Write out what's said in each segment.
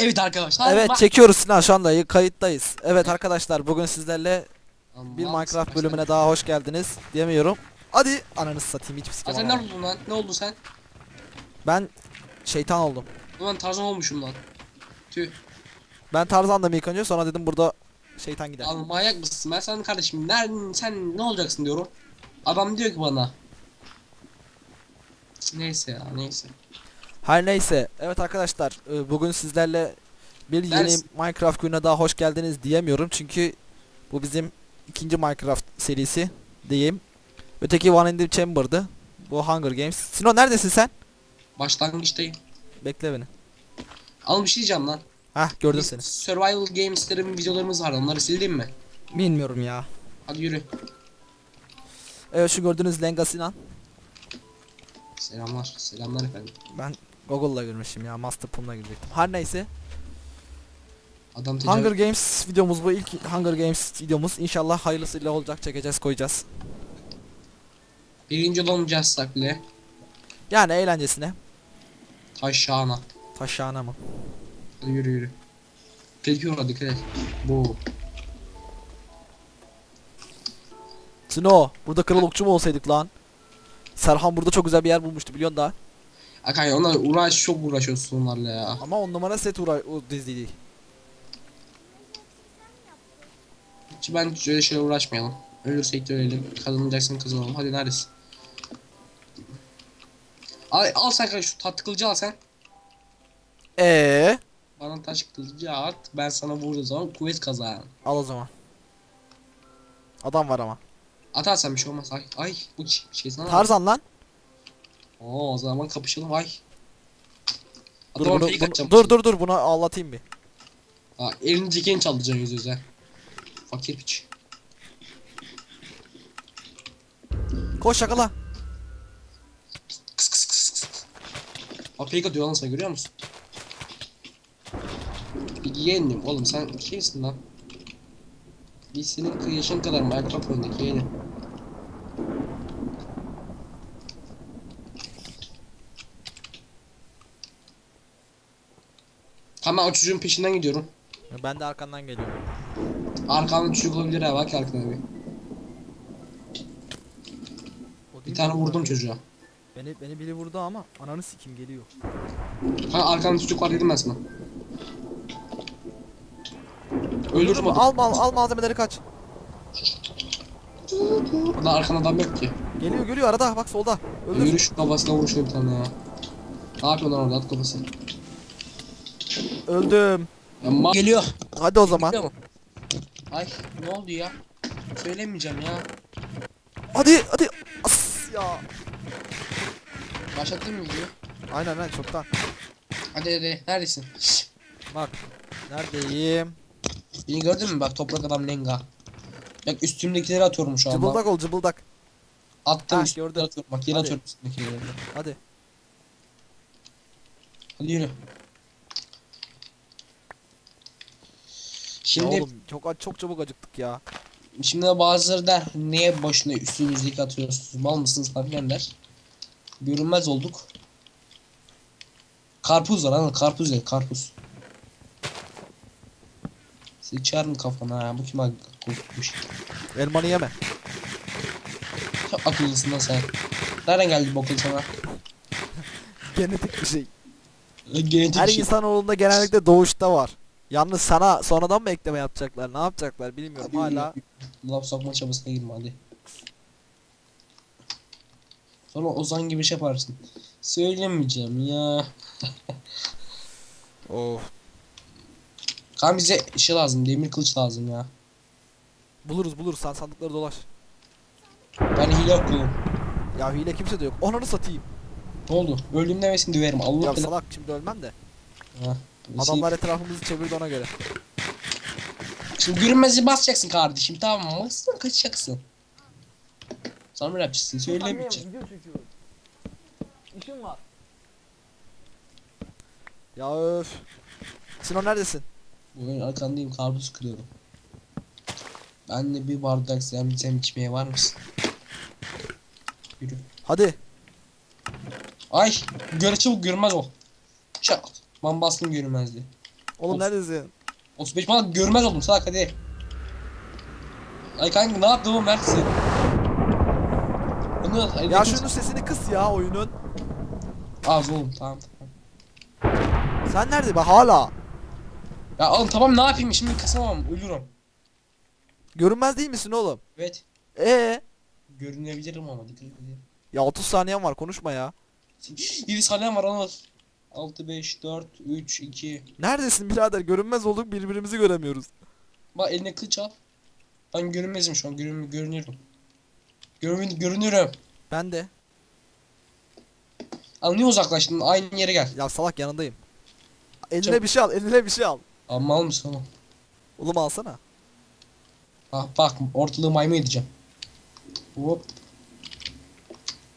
Evet arkadaşlar. Evet bak- çekiyoruz Sinan şu anda kayıttayız. Evet arkadaşlar bugün sizlerle Allah, bir Minecraft başladı. bölümüne daha hoş geldiniz diyemiyorum. Hadi ananı satayım Aa, sikem sen ne alamadım. oldun lan? Ne oldu sen? Ben şeytan oldum. Ulan Tarzan olmuşum lan. Tüh. Ben Tarzan'dım ilk önce sonra dedim burada şeytan gider. Abi manyak mısın? Ben sana kardeşim nereden sen ne olacaksın diyorum. Adam diyor ki bana. Neyse ya neyse. Her neyse evet arkadaşlar e, bugün sizlerle bir yeni Ders- Minecraft gününe daha hoş geldiniz diyemiyorum çünkü bu bizim ikinci Minecraft serisi diyeyim. Öteki One in the Chamber'dı. Bu Hunger Games. Sino neredesin sen? Başlangıçtayım. Bekle beni. Al bir şey diyeceğim lan. Hah gördüm Biz seni. Survival Games'lerin videolarımız var. Onları sildin mi? Bilmiyorum ya. Hadi yürü. Evet şu gördüğünüz Lenga Sinan. Selamlar. Selamlar efendim. Ben Google'la girmişim ya. Master Pool'la girecektim. Her neyse. Adam tecavüz. Hunger Games videomuz bu ilk Hunger Games videomuz. İnşallah hayırlısıyla olacak. Çekeceğiz koyacağız. Birinci olamayacaksak bile. Yani eğlencesine. Taşağına. Taşağına mı? Hadi yürü yürü. Tehlikeli orada dikkat et. Bu. Sino burada kral okçu mu olsaydık lan? Serhan burada çok güzel bir yer bulmuştu biliyorsun da. Akay onlar uğraş çok uğraşıyorsun onlarla ya. Ama on numara set uğra o diziydi. Hiç ben öyle şeyle uğraşmayalım. Ölürsek de ölelim. Kazanacaksın kazanalım. Hadi neredesin? Al, al sen şu tatlı kılıcı al sen. Ee, Bana taş kılıcı at. Ben sana vurduğum zaman kuvvet kazan. al o zaman. Adam var ama. Atarsan bir şey olmaz. Ay, ay bu şey sana. Tarzan lan. Oo o zaman kapışalım ay. Dur bunu, bunu- dur dur dur bunu ağlatayım bir. Ha, elini dikeni çaldıracaksın yüz yüze. Fakir piç. Koş yakala. Kıs kıs kıs kıs. Fake atıyor lan sana görüyor musun? Bir yeğenim oğlum sen kimsin lan? Biz senin yaşın kadar Minecraft oyundaki yeğenim. Tamam o çocuğun peşinden gidiyorum. Ben de arkandan geliyorum. Arkamda çocuk olabilir ha bak arkana bir. O değil Bir mi? tane vurdum çocuğa. Beni beni biri vurdu ama ananı sikim geliyor. Ha arkamda çocuk var dedim ben sana. Öldür Öldürdüm adamı. Al mal al malzemeleri kaç. Burada arkanda adam yok ki. Geliyor geliyor arada bak solda. Öldür. Yürü şu kafasına vur şuna bir tane ya. Ne yapıyorsun lan orada at kafasını. Öldüm. Geliyor. Hadi o zaman. Geliyor mu? Ay ne oldu ya? Söylemeyeceğim ya. Hadi hadi. As ya. Başlattın mı videoyu? Aynen aynen çoktan. Hadi hadi neredesin? Bak. Neredeyim? Beni gördün mü bak toprak adam lenga. Bak üstümdekileri atıyorum şu anda. Cıbıldak ol cıbıldak. Attım Ha, üstümdekileri gördüm. atıyorum. Bak yere Hadi. atıyorum üstümdekileri. Hadi. Hadi yürü. Ya Şimdi oğlum çok çok çabuk acıktık ya. Şimdi de bazıları der niye boşuna üstünüzdeki atıyorsunuz mal mısınız falan der. Görünmez olduk. Karpuz var lan karpuz ya karpuz. Sıçarım kafana bu kim korkmuş. Elmanı yeme. Çok akıllısın lan sen. Nereden geldi akıl sana? Genetik bir şey. Genetik Her şey. insanoğlunda genellikle doğuşta var. Yalnız sana sonradan mı ekleme yapacaklar? Ne yapacaklar bilmiyorum Hadi hala. Laf sokma çabasına girme hadi. Sonra Ozan gibi şey yaparsın. Söylemeyeceğim ya. Of. Kan bize şey lazım demir kılıç lazım ya. Buluruz buluruz sen sandıkları dolaş. Ben hile okudum. Ya hile kimse de yok. Onları satayım. Ne oldu? Öldüm demesin döverim. Allah Ya salak şimdi ölmem de. Ha, Adamlar etrafımızı çevirdi ona göre. Şimdi görünmezi basacaksın kardeşim tamam mı? Basın kaçacaksın. Sana mı rapçisin? Söylemeyeceğim. Video çekiyorum. İşim var. Ya öf. Sino neredesin? Bu oyun arkandayım karpuz kırıyorum. Ben de bir bardak sen sen içmeye var mısın? Yürü. Hadi. Ay göre çabuk görünmez o. Çat. Ben bastım görünmezdi. Oğlum Of. neredesin? 35 bana görmez oldum salak hadi. Ay kanka ne yaptın oğlum neredesin? Bunu Ya ne- şunun sesini kıs ya oyunun. Az oğlum tamam tamam. Sen nerede be hala? Ya oğlum tamam ne yapayım şimdi kısamam ölürüm. Görünmez değil misin oğlum? Evet. Ee? Görünebilirim ama dikkat edin. Ya 30 saniyen var konuşma ya. 7 saniyem var Anıl. 6, 5, 4, 3, 2. Neredesin birader? Görünmez olduk birbirimizi göremiyoruz. Bak eline kılıç al. Ben görünmezim şu an görün, görünüyorum. Görün, görünüyorum. Ben de. Al niye uzaklaştın? Aynı yere gel. Ya salak yanındayım. Eline Çok- bir şey al, eline bir şey al. Amma al mısın oğlum? Oğlum alsana. Ah bak ortalığı maymun edeceğim. Hop.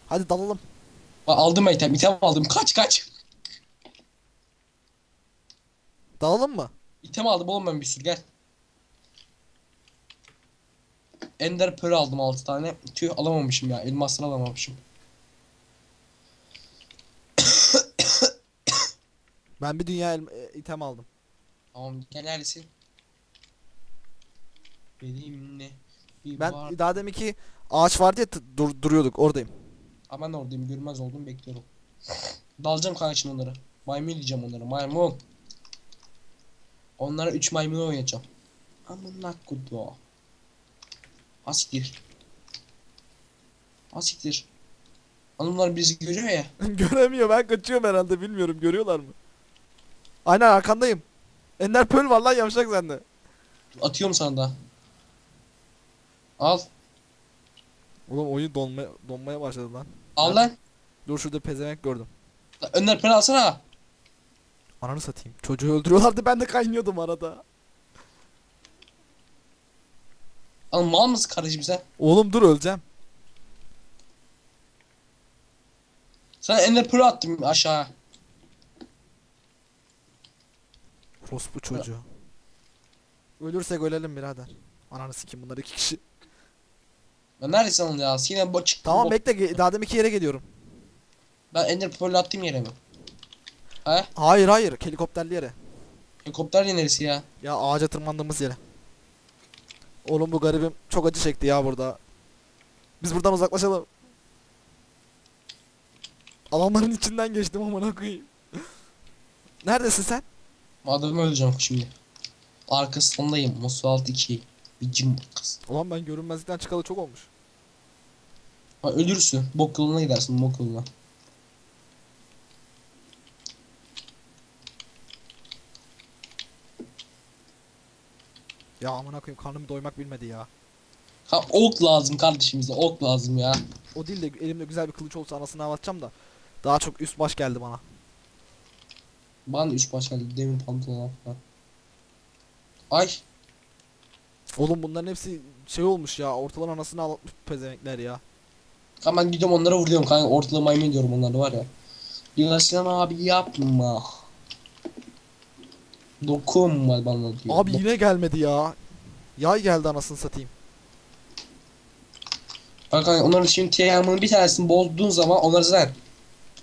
Hadi dalalım. Bak aldım item. item aldım. Kaç kaç. Dalalım mı? İtem aldım oğlum ben bir sürü gel. Ender Pearl aldım 6 tane. Tüh alamamışım ya. Elmasını alamamışım. Ben bir dünya e, item aldım. Tamam gel neredesin? Benimle bir Ben var. daha deminki ağaç vardı ya dur- duruyorduk oradayım. Ama ben oradayım görmez oldum bekliyorum. Dalacağım kanka şimdi onlara. Maymun diyeceğim onlara maymun. Onlara 3 maymun oynayacağım. Amına kutu. Asiktir. Asiktir. Hanımlar bizi görüyor ya. Göremiyor ben kaçıyorum herhalde bilmiyorum görüyorlar mı? Aynen arkandayım. Ender Pearl var lan yavşak sende. Atıyorum sana da. Al. Oğlum oyun donmaya, donmaya başladı lan. Al lan. Dur şurada pezevenk gördüm. Önder para alsana. Ananı satayım. Çocuğu öldürüyorlardı ben de kaynıyordum arada. Al mal mısın kardeşim sen? Oğlum dur öleceğim. Sana Ender Pearl attım aşağı. Rospu çocuğu. Ölürsek ölelim birader. Ananı sikeyim bunlar iki kişi. Ben neredesin oğlum ya? Yine bo çıktım. Tamam bekle ge- daha deminki yere geliyorum. Ben Ender Pearl'ü attım yere mi? He? Hayır hayır helikopterli yere. Helikopter neresi ya? Ya ağaca tırmandığımız yere. Oğlum bu garibim çok acı çekti ya burada. Biz buradan uzaklaşalım. Alanların içinden geçtim amına koyayım. Neredesin sen? Adamı öleceğim şimdi. Arkasındayım. Musualt 2. Bir cim kız. Ulan ben görünmezlikten çıkalı çok olmuş. Ha, ölürsün. Bok yoluna gidersin bok yoluna. Ya amına koyayım karnım doymak bilmedi ya. Ha ok lazım kardeşim bize. Ok lazım ya. O değil de elimde güzel bir kılıç olsa anasını anlatacağım da. Daha çok üst baş geldi bana. Bana da üç baş geldi. Demir pantolon falan. Ay. Oğlum bunların hepsi şey olmuş ya. Ortalan anasını ağlatmış pezevenkler ya. Kanka ben gidiyorum onlara vuruyorum kanka. Ortalığı maymun ediyorum onları var ya. Sinan abi yapma. Dokunma bana diyor. Abi Dok- yine gelmedi ya. Yay geldi anasını satayım. Bak kanka onların şimdi teyamının bir tanesini bozduğun zaman onlar zaten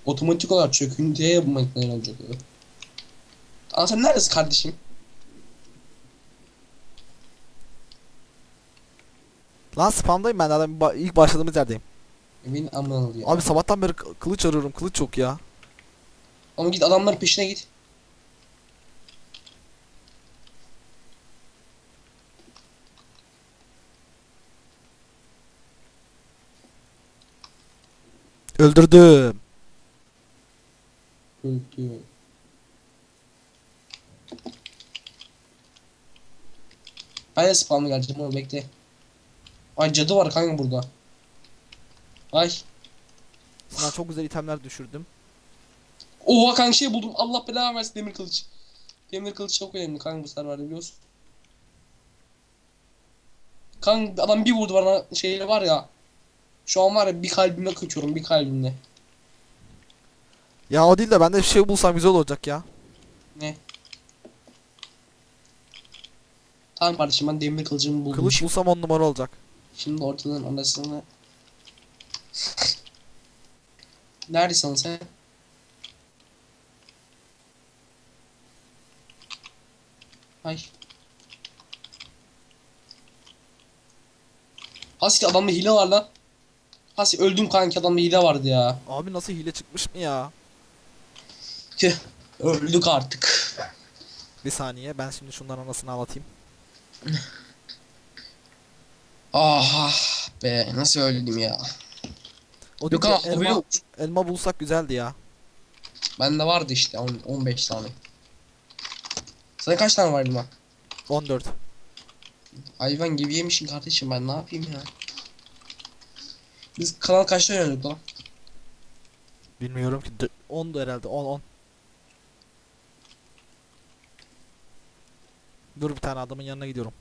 otomatik olarak çöküntüye yapmaktan olacak. Aa sen neredesin kardeşim? Lan spamdayım ben ba- ilk başladığımız yerdeyim. Emin ya. Abi sabahtan beri kılıç arıyorum. Kılıç yok ya. Ama git adamların peşine git. Öldürdüm. Öldü. Ben de spam'a geleceğim oğlum bekle. Ay cadı var kanka burada. Ay. Sana çok güzel itemler düşürdüm. Oha kanka şey buldum. Allah belanı versin demir kılıç. Demir kılıç çok önemli kanka bu serverde biliyorsun. Kanka adam bir vurdu bana şeyle var ya. Şu an var ya bir kalbimle kaçıyorum bir kalbimle. Ya o değil de ben de bir şey bulsam güzel olacak ya. Ne? Tamam kardeşim ben demir kılıcımı buldum. Kılıç bulsam on numara olacak. Şimdi ortadan anasını... Neredesin sen? Ay. Haski adamda hile var lan. Haski öldüm kanki adamda hile vardı ya. Abi nasıl hile çıkmış mı ya? Öldük artık. Bir saniye ben şimdi şunların anasını anlatayım. Ah be nasıl öldüm ya. O Yok ama elma, yok. elma bulsak güzeldi ya. Bende vardı işte on- 15 tane. Sana kaç tane vardı lan? 14. Hayvan gibi yemişsin kardeşim ben ne yapayım ya. Biz kanal kaçta oynadık lan? Bilmiyorum ki. 10'du herhalde 10 10. Dur bir tane adamın yanına gidiyorum.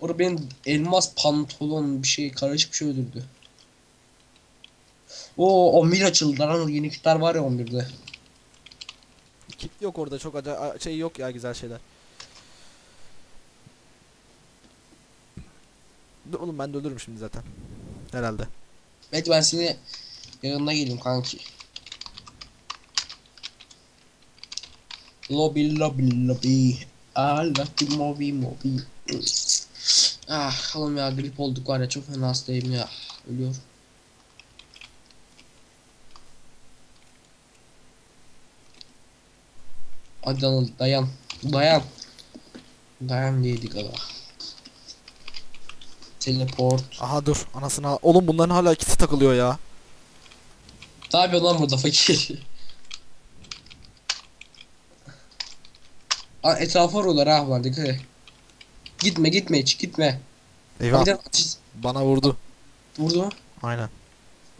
Orada benim elmas pantolon bir şey karışık bir şey öldürdü. Oo 11 açıldı lan yeni kitler var ya 11'de. Kit yok orada çok acayip şey yok ya güzel şeyler. Dur oğlum ben de ölürüm şimdi zaten. Herhalde. Belki ben seni yanına geleyim kanki. Lobby lobby lobby. I like the movie movie. Ah oğlum ya grip olduk var ya çok fena hastayım ya. Ölüyorum. Hadi dayan. Dayan. Dayan dedik aga. Teleport. Aha dur anasını al- Oğlum bunların hala ikisi takılıyor ya. Ne yapıyorsun lan burada fakir? Aa, etrafa vuruyorlar ha var dikkat et. Gitme gitme hiç gitme. Eyvah Bir de ateş bana vurdu. vurdu mu? Aynen.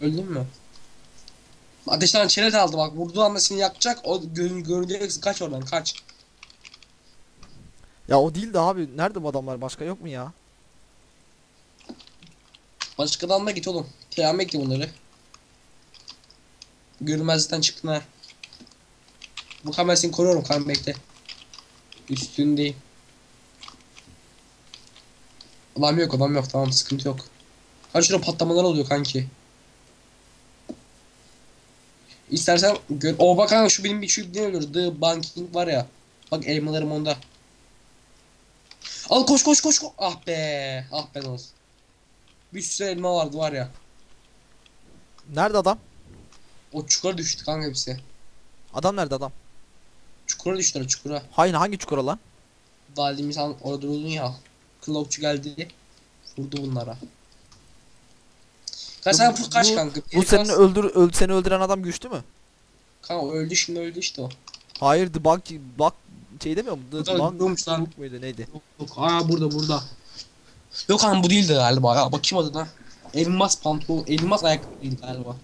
Öldün mü? Ateşten çelet aldı bak vurduğu anda seni yakacak o gör görüneceksin kaç oradan kaç. Ya o değil de abi nerede bu adamlar başka yok mu ya? Başka adamla git oğlum. Kıyam ekle bunları. Görünmezlikten çıktın ha. Bu kamera seni koruyorum kan bekle. Üstündeyim. Adam yok adam yok tamam sıkıntı yok. Hadi şurada patlamalar oluyor kanki. İstersen gör. O bak kanka şu benim bir şu ne ölür. The Banking var ya. Bak elmalarım onda. Al koş koş koş koş. Ah be. Ah ben olsun. Bir sürü elma vardı var ya. Nerede adam? O çukura düştü kanka hepsi. Adam nerede adam? Çukura düştüler çukura. Hayır hangi çukura lan? Dalim insan orada durdun ya. Kılavukçu geldi. Vurdu bunlara. Kaç sen bu kaç kanka? Bu seni kas- öldür öl seni öldüren adam güçlü mü? Kanka öldü şimdi öldü işte o. Hayır The Bug Bug şey demiyor mu? The Bug lan. Muydu neydi? Yok, yok. Aa burada burada. Yok kanka bu değildi galiba ya. Bakayım adına. Elmas pantolon, elmas ayakkabıydı galiba.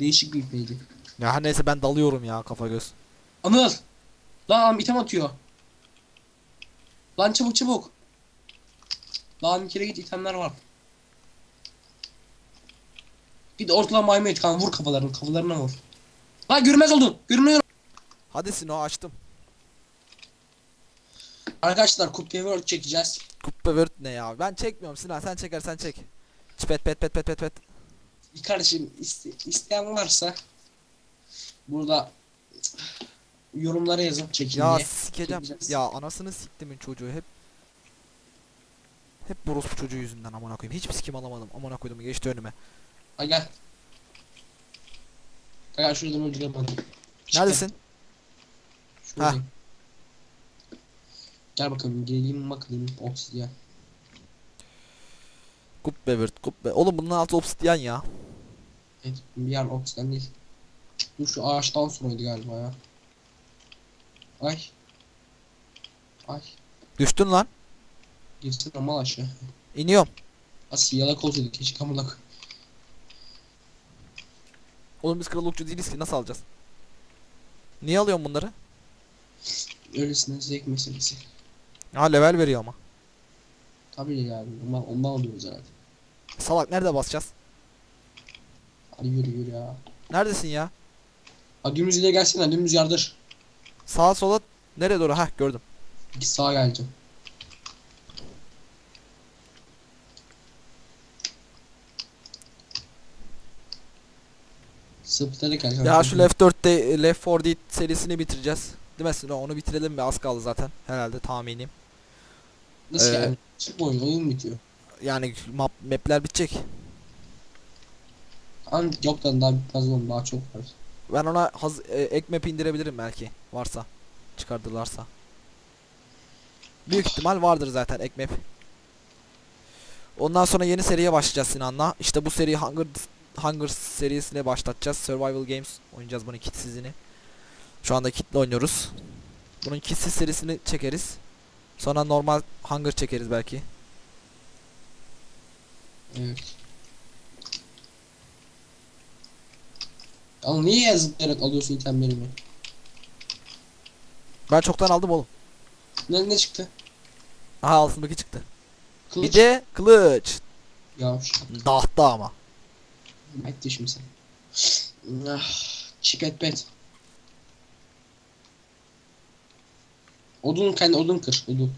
Değişik bir ipeydi. Ya her neyse ben dalıyorum ya kafa göz. Anıl! Lan adam item atıyor. Lan çabuk çabuk. Lan bir kere git itemler var. Git ortadan maymun et kanka vur kafalarını kafalarına vur. Lan görmez oldun. Görmüyorum. Hadi Sino açtım. Arkadaşlar Kuppy World çekeceğiz. Kuppe Word ne ya? Ben çekmiyorum Sinan sen çekersen çek. Çipet pet pet pet pet pet. Kardeşim iste, isteyen varsa burada yorumlara yazın çekin Ya diye. sikeceğim. Çekeceğiz. Ya anasını siktimin çocuğu hep. Hep bu çocuğu yüzünden amına koyayım. Hiçbir sikim alamadım. Amına koydum geçti önüme. Ha gel. Gel şuradan. İşte, Neredesin? şuradayım. Gel bakalım geleyim bakalım obsidian. Kuppe Word kuppe. Oğlum bunun altı obsidyen ya. Evet bir yer obsidian değil. Dur şu ağaçtan sonraydı galiba ya. Ay. Ay. Düştün lan. Girsin ama aşağı. İniyorum. Asıl yalak olsaydı keşke amına koy- Oğlum biz kral okçu değiliz ki nasıl alacağız? Niye alıyorum bunları? Öylesine zevk meselesi. Ha level veriyor ama. Tabii yani ondan, ondan alıyoruz herhalde. Salak nerede basacağız? Hadi yürü yürü ya. Neredesin ya? Hadi dümdüz ile gelsene dümdüz yardır. Sağa sola nereye doğru? Heh gördüm. Git sağa geleceğim. Zıplayarak gel. Ya şu Left 4'te Left 4 Dead serisini bitireceğiz. Değil mi? Onu bitirelim mi? Az kaldı zaten. Herhalde tahminim. Nasıl Ee, yani? Çık oyun oyun bitiyor. Yani map, mapler bitecek. An yok lan daha bitmez oğlum daha çok var. Ben ona haz e, ek map indirebilirim belki. Varsa. Çıkardılarsa. Büyük ihtimal vardır zaten ek map. Ondan sonra yeni seriye başlayacağız Sinan'la. İşte bu seri Hunger Hunger serisine başlatacağız. Survival Games oynayacağız bunun kitsizini. Şu anda kitle oynuyoruz. Bunun kitsiz serisini çekeriz. Sonra normal Hunger çekeriz belki. Evet. Ama niye zıplayarak alıyorsun itemlerimi? Ben çoktan aldım oğlum. Ne, ne çıktı? Aha altındaki çıktı. Kılıç. Bir de kılıç. Yavşak. Dahta ama. Bitti şimdi sen. Ah, Çipet pet. Odun kendi odun kır odun.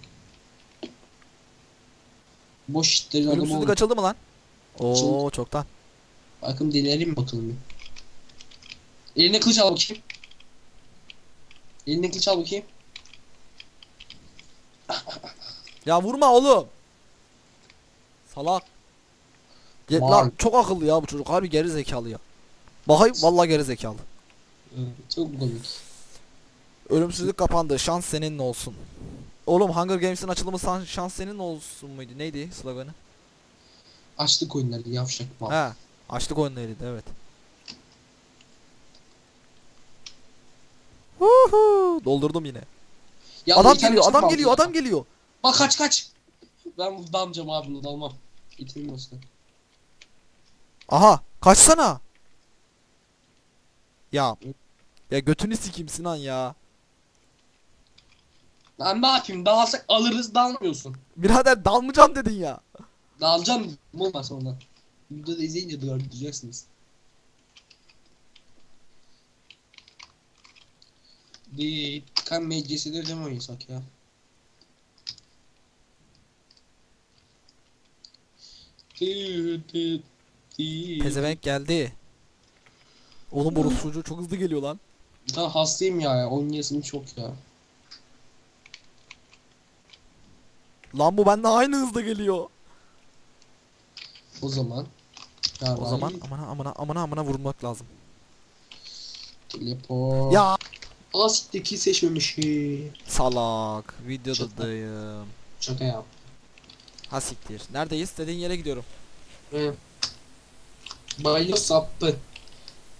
Boş işlerin adamı Ölümsüzlük olur. açıldı mı lan? Oo Açıldı. çoktan. Bakın deneyelim bakalım bir. Eline kılıç al bakayım. Eline kılıç al bakayım. Ya vurma oğlum. Salak. Var. lan çok akıllı ya bu çocuk. Harbi geri zekalı ya. Bakayım vallahi geri zekalı. Evet, Çok komik. Ölümsüzlük kapandı. Şans senin olsun. Oğlum Hunger Games'in açılımı şans senin olsun muydu? Neydi sloganı? Açlık oyunları yavşak mal. He. Açlık oyunlarıydı evet. Huhu, doldurdum yine. Ya adam geliyor, adam geliyor, ya. adam geliyor. Bak kaç kaç. Ben bu damcam abi bunu dalmam. İtirim olsun. Aha, kaçsana. Ya. Ya götünü sikeyim Sinan ya. Lan ne yapayım dağılsak alırız dalmıyorsun. Birader dalmayacağım dedin ya. Dalacağım olmaz sonra. Videoda izleyince gördüreceksiniz. Bir kan meclisidir değil mi oynasak ya? Pezevenk geldi. Oğlum çocuğu çok hızlı geliyor lan. Ben hastayım ya, oynayasım çok ya. Lan bu benden aynı hızda geliyor. O zaman. O zaman amına amına amına amına vurmak lazım. Teleport. Ya Asik'teki seçmemişim. salak videodayım. Şaka yap. Ha siktir. Neredeyiz? Dediğin yere gidiyorum. Hı. Balyo sapı.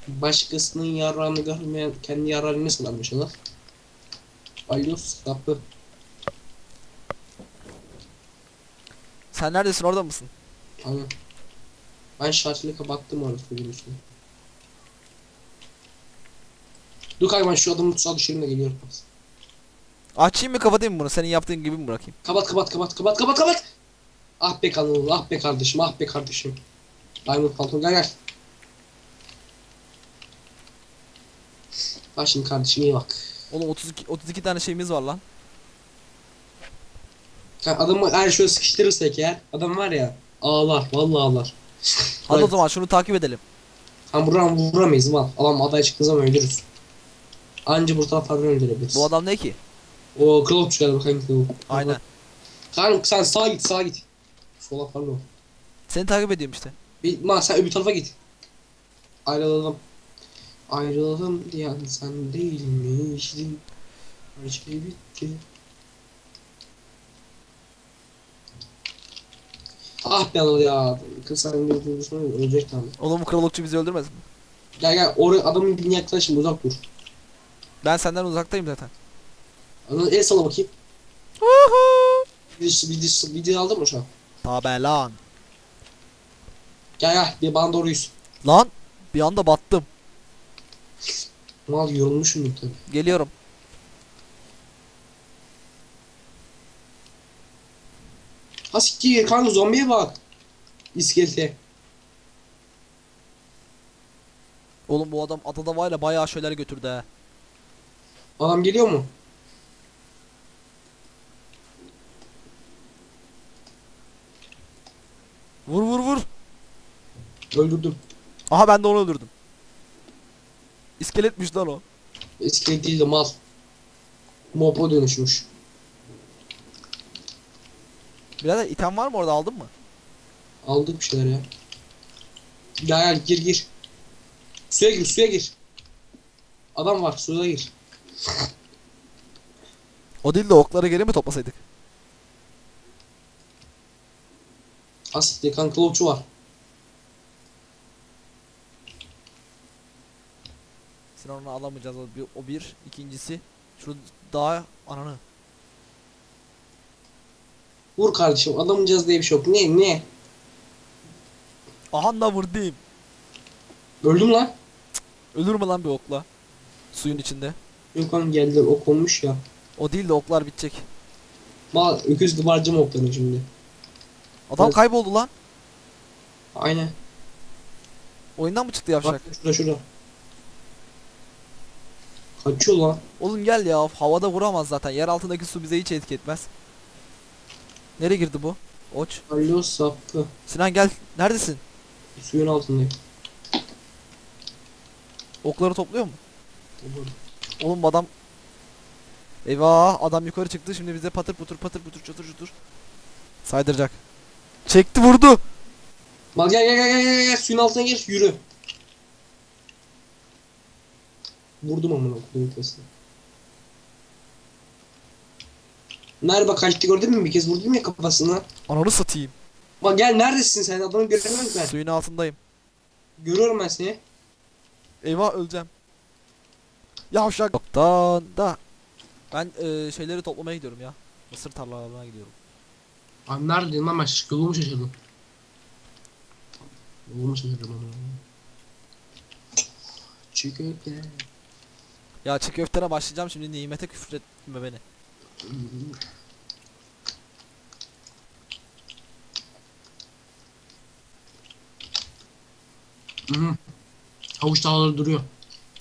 Başkasının yararını görmeyen kendi yararını nasıl almış ona? Balyo sapı. Sen neredesin? Orada mısın? Aynen. Ben şartıyla kapattım orası biliyorsun. Dur kanka ben şu adamın tutsağı düşürüm de geliyorum. Açayım mı kapatayım mı bunu? Senin yaptığın gibi mi bırakayım? Kapat kapat kapat kapat kapat kapat. Ah be kanalım ah be kardeşim ah be kardeşim. Diamond Phantom gel gel. Bak şimdi kardeşim iyi bak. Oğlum 32 32 tane şeyimiz var lan. Adamı eğer şöyle sıkıştırırsak eğer adam var ya ağlar vallahi ağlar. Hadi o Evet. zaman şunu takip edelim. Tam buradan vuramayız mal. Adam aday çıktığı zaman öldürürüz. Anca buradan falan öldürebiliriz. Bu adam ne ki? O kral çıkar bakayım kral. Aynen. Kanka sen sağa git sağa git. Sola pardon. Seni takip ediyorum işte. Bir, ma sen öbür tarafa git. Ayrılalım. Ayrılalım diyen sen değilmiştin. Her şey bitti. Ah be Anıl ya. Sen bir durursun ölecek tam. Oğlum bu kralokçu bizi öldürmez mi? Gel gel oraya adamın dibine yaklaşın uzak dur. Ben senden uzaktayım zaten. Anıl el sala bakayım. Video, video, video aldın mı şu an? Tabelan. Gel gel bir bana doğru yüz. Lan bir anda battım. Mal yorulmuşum tabii. Geliyorum. Ha siktir kanka zombiye bak. İskelete. Oğlum bu adam adada var ya bayağı şeyler götürdü ha. Adam geliyor mu? Vur vur vur. Öldürdüm. Aha ben de onu öldürdüm. İskeletmiş lan o. İskelet değil de mal. Mopa dönüşmüş. Birader item var mı orada aldın mı? Aldık bir şeyler ya. Gel gel gir gir. Suya gir suya gir. Adam var suya gir. O değil de okları geri mi toplasaydık? Asit kan kılıççı var. Sinan onu alamayacağız o bir, o bir. İkincisi şu daha ananı. Vur kardeşim alamayacağız diye bir şey yok. Ne ne? Aha da vurdum. Öldüm lan. Ölür mü lan bir okla? Suyun içinde. Yok lan geldiler o konmuş ya. O değil de oklar bitecek. Mal öküz harcama oklarını şimdi. Adam Evet. kayboldu lan. Aynen. Oyundan mı çıktı Bak yavşak? şurada şurada. Kaçıyor lan. Oğlum gel ya havada vuramaz zaten. Yer altındaki su bize hiç etki etmez. Nereye girdi bu? Oç. Alo sapı. Sinan gel. Neredesin? Suyun altındayım. Okları topluyor mu? Oğlum bu adam Eyvah adam yukarı çıktı şimdi bize patır putur patır putur çatır çutur Saydıracak Çekti vurdu Mal gel gel gel gel gel gel suyun altına gir yürü. Vurdum amına koyayım. Merhaba kaçtı gördün mü bir kez vurdum ya kafasına. Ananı satayım Bak gel neredesin sen adamı ki ben. Suyun altındayım Görüyorum ben seni. Eyvah öleceğim Yavşak Yoktan da Ben e, şeyleri toplamaya gidiyorum ya Mısır tarlalarına gidiyorum Abi neredeyim lan ben şaş- yolumu şaşırdım. Yolumu şaşırdım ama. Köfte. Ya çiğ köftene başlayacağım şimdi nimete küfür etme beni Hı hı. Havuç dağları duruyor.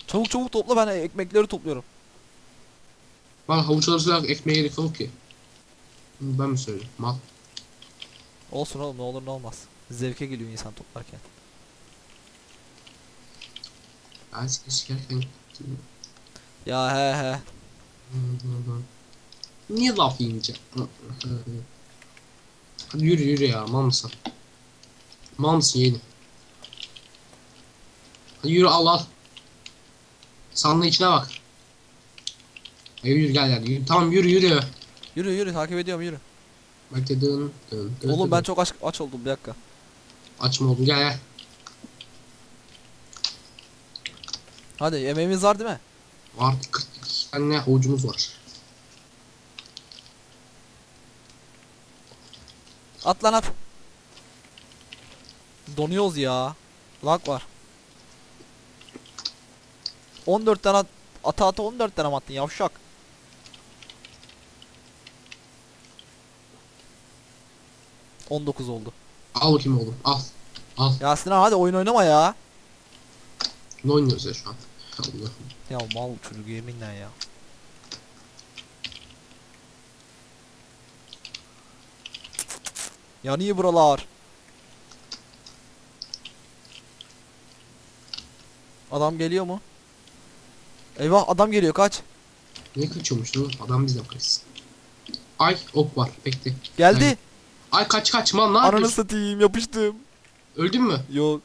Çabuk çabuk topla ben ekmekleri topluyorum Bak havuç alırsa ekmeğe gerek yok ki. Ben mi söyleyeyim? Mal. Olsun oğlum ne olur ne olmaz Zevke geliyor insan toplarken Ben seni sikerken... Ya he he Niye laf yiyince? Hadi yürü yürü ya mal mısın? Mal mısın yeğenim? Hadi yürü al al. Sandığın içine bak. Hadi yürü gel gel. Yürü. Tamam yürü yürü. Yürü yürü takip ediyorum yürü Bak de dın dın dın. Oğlum dın. ben çok aç, aç oldum bir dakika. Açma oğlum gel gel. Hadi yemeğimiz var değil mi? Artık 42 tane havucumuz var. At lan at. Donuyoruz ya. Lag var. 14 tane at, ata ata 14 tane attın yavşak. ...19 oldu. Al bakayım oğlum al. Al. Ya Sinan hadi oyun oynama ya. Ne oynuyoruz ya şu an? Allah. Ya mal çocuk yeminle ya. Ya niye buralar? Adam geliyor mu? Eyvah adam geliyor kaç. Niye kaçıyormuş lan? Adam bizden kaçsın. Ay ok var bekle. Geldi. Ay, Ay kaç kaç mal ne Ananı satayım yapıştım. Öldün mü? Yok.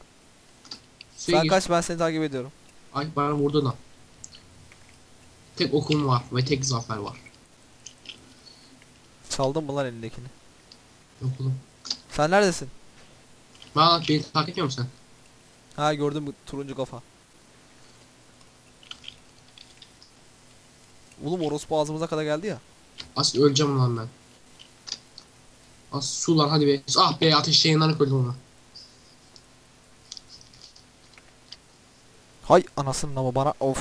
Suya Sen gir. kaç ben seni takip ediyorum. Ay bana vurdu lan. Tek okum var ve tek zafer var. Çaldın mı lan elindekini? Yok oğlum. Sen neredesin? Valla beni takip ediyor musun sen? Ha gördüm bu turuncu kafa. Oğlum orospu ağzımıza kadar geldi ya. As öleceğim lan ben. As su lan hadi be. Ah be ateş yayınlarına koydum ona. Hay anasının ama bana of